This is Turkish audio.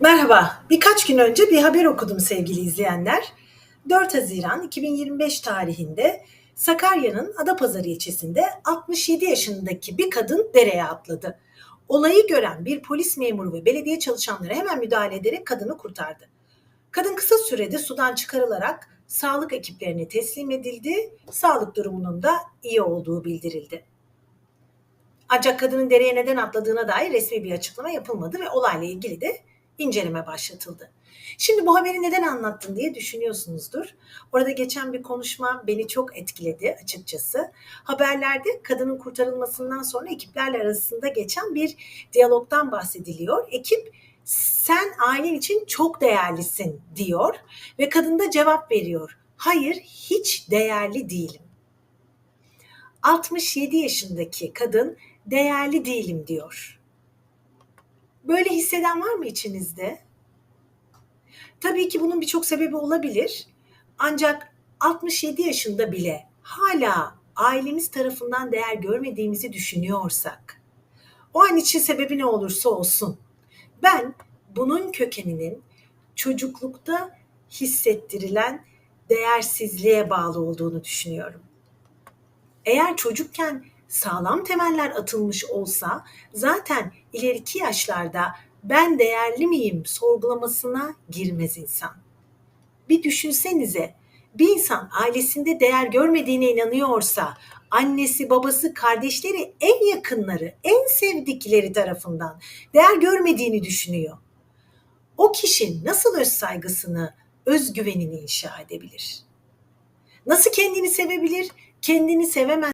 Merhaba. Birkaç gün önce bir haber okudum sevgili izleyenler. 4 Haziran 2025 tarihinde Sakarya'nın Adapazarı ilçesinde 67 yaşındaki bir kadın dereye atladı. Olayı gören bir polis memuru ve belediye çalışanları hemen müdahale ederek kadını kurtardı. Kadın kısa sürede sudan çıkarılarak sağlık ekiplerine teslim edildi. Sağlık durumunun da iyi olduğu bildirildi. Ancak kadının dereye neden atladığına dair resmi bir açıklama yapılmadı ve olayla ilgili de inceleme başlatıldı. Şimdi bu haberi neden anlattın diye düşünüyorsunuzdur. Orada geçen bir konuşma beni çok etkiledi açıkçası. Haberlerde kadının kurtarılmasından sonra ekiplerle arasında geçen bir diyalogdan bahsediliyor. Ekip sen ailen için çok değerlisin diyor ve kadın da cevap veriyor. Hayır, hiç değerli değilim. 67 yaşındaki kadın değerli değilim diyor. Böyle hisseden var mı içinizde? Tabii ki bunun birçok sebebi olabilir. Ancak 67 yaşında bile hala ailemiz tarafından değer görmediğimizi düşünüyorsak, o an için sebebi ne olursa olsun, ben bunun kökeninin çocuklukta hissettirilen değersizliğe bağlı olduğunu düşünüyorum. Eğer çocukken sağlam temeller atılmış olsa zaten ileriki yaşlarda ben değerli miyim sorgulamasına girmez insan. Bir düşünsenize bir insan ailesinde değer görmediğine inanıyorsa annesi, babası, kardeşleri, en yakınları, en sevdikleri tarafından değer görmediğini düşünüyor. O kişi nasıl öz saygısını, özgüvenini inşa edebilir? Nasıl kendini sevebilir? Kendini sevemez